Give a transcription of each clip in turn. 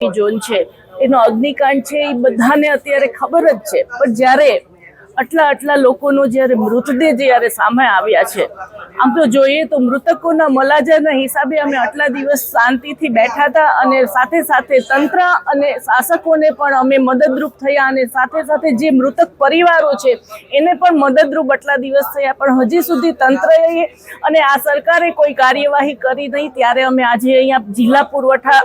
Zone છે. એનો અગ્નિકાંડ છે એ બધાને અત્યારે ખબર જ છે. પણ જ્યારે આટલા આટલા લોકોનો જ્યારે મૃતદેહ જ્યારે સામે આવ્યા છે, આમ તો જોઈએ તો મૃતકોના મલાજાના હિસાબે અમે આટલા દિવસ શાંતિથી બેઠા હતા અને સાથે સાથે તંત્ર અને શાસકોને પણ અમે મદદરૂપ થયા અને સાથે સાથે જે મૃતક પરિવારો છે, એને પણ મદદરૂપ આટલા દિવસ થયા. પણ હજી સુધી તંત્રએ અને આ સરકારે કોઈ કાર્યવાહી કરી નહીં. ત્યારે અમે આજે અહીંયા જિલ્લા પુરવઠા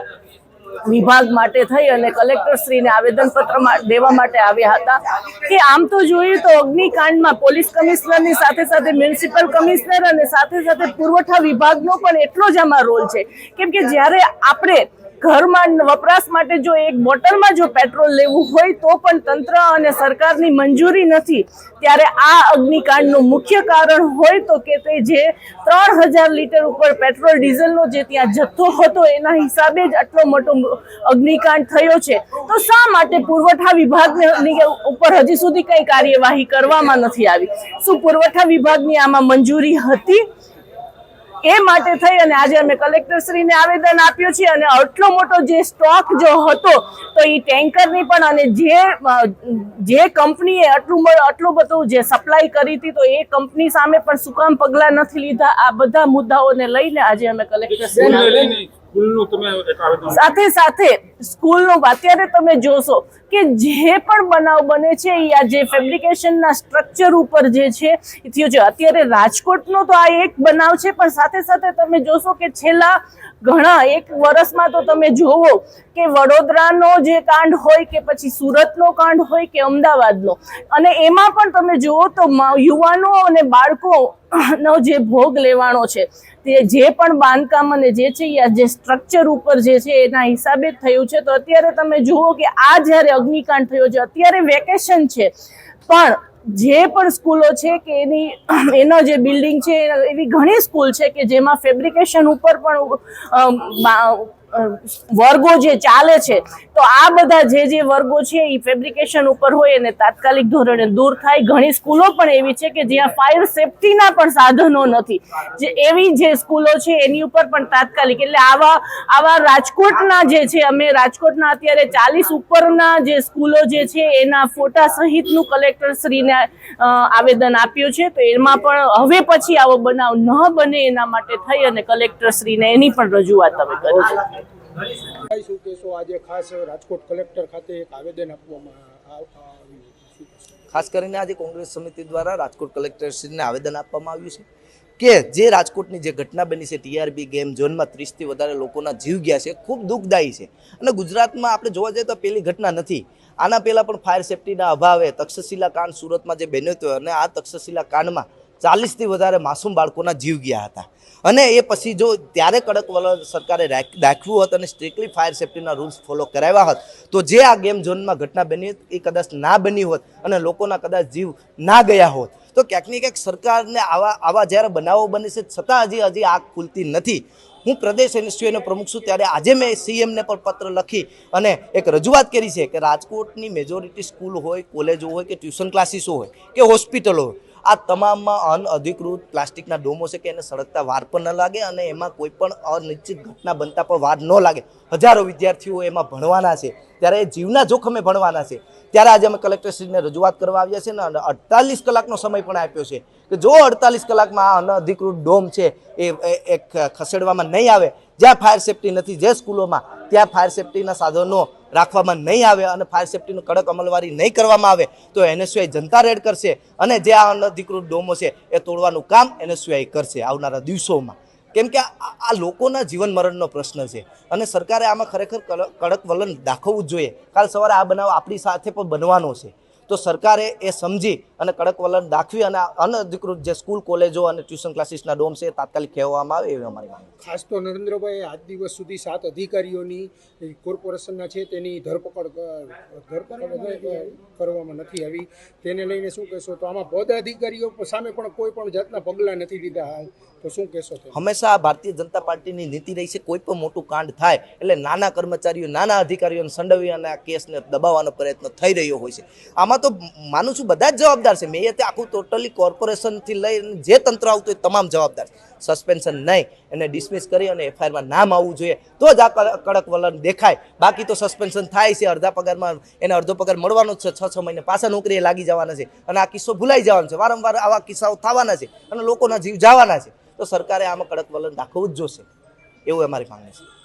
વિભાગ માટે થઈ અને કલેક્ટર શ્રીને આવેદનપત્ર દેવા માટે આવ્યા હતા. કે આમ તો જોઈએ તો અગ્નિકાંડમાં પોલીસ કમિશનરની સાથે સાથે મ્યુનિસિપલ કમિશનર અને સાથે સાથે પુરવઠા વિભાગનો પણ એટલો જ આમાં રોલ છે. કેમ કે જ્યારે આપણે ઘરમાં વપરાશ માટે જો એક બોટલમાં જો પેટ્રોલ લેવું હોય તો પણ તંત્ર અને સરકારની મંજૂરી નથી. ત્યારે આ અગ્નિકાંડનું મુખ્ય કારણ હોય તો કે તે જે ત્રણ હજાર લીટર ઉપર પેટ્રોલ, ડીઝલનો જે ત્યાં જથ્થો હતો, એના હિસાબે જ આટલો મોટો અગ્નિકાંડ થયો છે. તો શા માટે પુરવઠા વિભાગની ઉપર હજી સુધી કંઈ કાર્યવાહી કરવામાં નથી આવી? શું પુરવઠા વિભાગની આમાં મંજૂરી હતી? એ માટે થઈ અને આજે અમે કલેક્ટરશ્રીને આવેદન આપ્યું છે અને આટલો મોટો જે સ્ટોક જો હતો તો એ ટેન્કરની પણ અને જે જે કંપનીએ આટલું આટલું બધું જે સપ્લાય કરી હતી તો એ કંપની સામે પણ શું કામ પગલાં નથી લીધા? આ બધા મુદ્દાઓને લઈને આજે અમે કલેક્ટરશ્રીને સ્કૂલને તમે સાથે સાથે સ્કૂલનું અત્યારે તમે જોશો કે જે પણ બનાવ બને છે આ જે ફેબ્રિકેશનના સ્ટ્રક્ચર ઉપર જે છે, એ છે. અત્યારે રાજકોટનો તો આ એક બનાવ છે, પણ સાથે સાથે તમે જોશો કે છેલ્લા ઘણા, એક વર્ષમાં તો તમે જોવો કે વડોદરાનો જે કાંડ હોય કે પછી સુરતનો કાંડ હોય કે અમદાવાદનો. અને એમાં પણ તમે જુઓ તો યુવાનો અને બાળકો નો જે ભોગ લેવાનો છે, તે જે પણ બાંધકામ અને જે છે જે સ્ટ્રક્ચર ઉપર જે છે એના હિસાબે થયું છે. તો અત્યારે તમે જુઓ કે આ જ્યારે અગ્નિકાંડ થયો છે, અત્યારે વેકેશન છે. પણ જે પણ સ્કૂલો છે કે એની, એનો જે બિલ્ડિંગ છે એવી ઘણી સ્કૂલ છે કે જેમાં ફેબ્રિકેશન ઉપર પણ વર્ગો જે ચાલે છે, તો આ બધા જે જે વર્ગો છે એ ફેબ્રિકેશન ઉપર હોય અને તાત્કાલિક ધોરણે દૂર થાય. ઘણી સ્કૂલો પણ એવી છે કે જ્યાં ફાયર સેફટીના પણ સાધનો નથી. જે એવી જે સ્કૂલો છે એની ઉપર પણ તાત્કાલિક, એટલે આવા આવા રાજકોટના જે છે, અમે રાજકોટના અત્યારે ચાલીસ ઉપરના જે સ્કૂલો જે છે, એના ફોટા સહિતનું કલેક્ટરશ્રીને આવેદન આપ્યું છે. તો એમાં પણ હવે પછી આવો બનાવ ન બને એના માટે થઈ અને કલેક્ટરશ્રીને એની પણ રજૂઆત અમે કરી છે. શું કહેશો આજે ખાસ રાજકોટ કલેક્ટર ખાતે એક આવેદન આપવામાં આવ્યું ખાસ કરીને આજે કોંગ્રેસ સમિતિ દ્વારા રાજકોટ કલેક્ટરશ્રીને આવેદન આપવામાં આવ્યું છે કે જે રાજકોટની જે ઘટના બની છે ટીઆરબી ગેમ ઝોનમાં ત્રીસથી વધારે લોકોના જીવ ગયા છે, ખૂબ દુઃખદાયી છે. અને ગુજરાતમાં આપણે જોવા જઈએ તો પહેલી ઘટના નથી. આના પહેલાં પણ ફાયર સેફટીના અભાવે તક્ષશિલા કાંડ સુરતમાં જે બન્યો હતો અને આ તક્ષશિલા કાંડમાં ચાલીસથી વધારે માસૂમ બાળકોના જીવ ગયા હતા. અને એ પછી જો ત્યારે કડક વલણ સરકારે દાખવ્યું હોત અને સ્ટ્રિક્ટલી ફાયર સેફટીના રૂલ્સ ફોલો કરાવ્યા હોત, તો જે આ ગેમ ઝોનમાં ઘટના બની એ કદાચ ના બની હોત અને લોકોના કદાચ જીવ ના ગયા હોત. તો ક્યાંક ને ક્યાંક સરકારને આવા આવા જ્યારે બનાવો બને છે, છતાં હજી હજી આગ ખુલતી નથી. હું પ્રદેશ એનએસયુએનો પ્રમુખ છું, ત્યારે આજે મેં સીએમને પણ પત્ર લખી અને એક રજૂઆત કરી છે કે રાજકોટની મેજોરિટી સ્કૂલ હોય કોલેજો હોય કે ટ્યુશન ક્લાસીસો હોય, કે હોસ્પિટલો હોય આ તમામમાં અનઅધિકૃત પ્લાસ્ટિકના ડોમો છે કે એને સળગતા વાર પણ ન લાગે અને એમાં કોઈ પણ અનિશ્ચિત ઘટના બનતા પણ વાર ન લાગે. હજારો વિદ્યાર્થીઓ એમાં ભણવાના છે. ત્યારે એ જીવના જોખમે ભણવાના છે. ત્યારે આજે અમે કલેક્ટરશ્રીને રજૂઆત કરવા આવ્યા છે ને અને અડતાલીસ કલાકનો સમય પણ આપ્યો છે કે જો અડતાલીસ કલાકમાં આ અનઅધિકૃત ડોમ છે એ, એ- એ ખસેડવામાં નહીં આવે, જ્યાં ફાયર સેફટી નથી, જે સ્કૂલોમાં, ત્યાં ફાયર સેફટીના સાધનો રાખવામાં નહીં આવે અને ફાયર સેફટીનું કડક અમલવારી નહીં કરવામાં આવે, તો એનએસયુઆઈ જનતા રેડ કરશે અને જે આ અનધિકૃત ડોમો છે એ તોડવાનું કામ એનએસયુઆઈ કરશે આવનારા દિવસોમાં. કેમ કે આ લોકોના જીવન મરણનો પ્રશ્ન છે અને સરકારે આમાં ખરેખર કડક વલણ દાખવવું જોઈએ. કાલ સવારે આ બનાવ આપણી સાથે પણ બનવાનો છે. તો સરકારે એ સમજી અને કડક વલણ દાખવી અને અનધિકૃત જે સ્કૂલ કોલેજો અને ટ્યુશન ક્લાસીસના ડોમ છે એ તાત્કાલિક કહેવામાં આવે એવી અમારી માંગ ખાસ તો નરેન્દ્રભાઈ આજ દિવસ સુધી સાત અધિકારીઓની કોર્પોરેશનના છે તેની ધરપકડ ધરપકડ કરવામાં નથી આવી. તેને લઈને શું કહેશો તો આમાં પદ અધિકારીઓ સામે પણ કોઈ પણ જાતના પગલાં નથી લીધા. હાલ તો શું કહેશો હંમેશા ભારતીય જનતા પાર્ટીની નીતિ રહી છે કોઈ પણ મોટું કાંડ થાય એટલે નાના કર્મચારીઓ નાના અધિકારીઓને સંડવી અને આ કેસને દબાવવાનો પ્રયત્ન થઈ રહ્યો હોય છે. આમાં આમાં તો માનું છું બધા જ જવાબદાર છે. મેં તે આખું ટોટલી કોર્પોરેશનથી લઈને જે તંત્ર આવતું હોય તમામ જવાબદાર છે. સસ્પેન્શન નહીં. એને ડિસમિસ કરી અને એફઆઈઆરમાં નામ આવવું જોઈએ. તો જ આ કડક વલણ દેખાય. બાકી તો સસ્પેન્શન થાય છે. અડધા પગારમાં એને અડધો પગાર મળવાનો જ છે. છ છ મહિને પાછા નોકરીએ લાગી જવાના છે. અને આ કિસ્સો ભૂલાઈ જવાનો છે. વારંવાર આવા કિસ્સાઓ થવાના છે. અને લોકોના જીવ જવાના છે. તો સરકારે આમાં કડક વલણ દાખવવું જ જોશે. એવું અમારી માંગણી છે.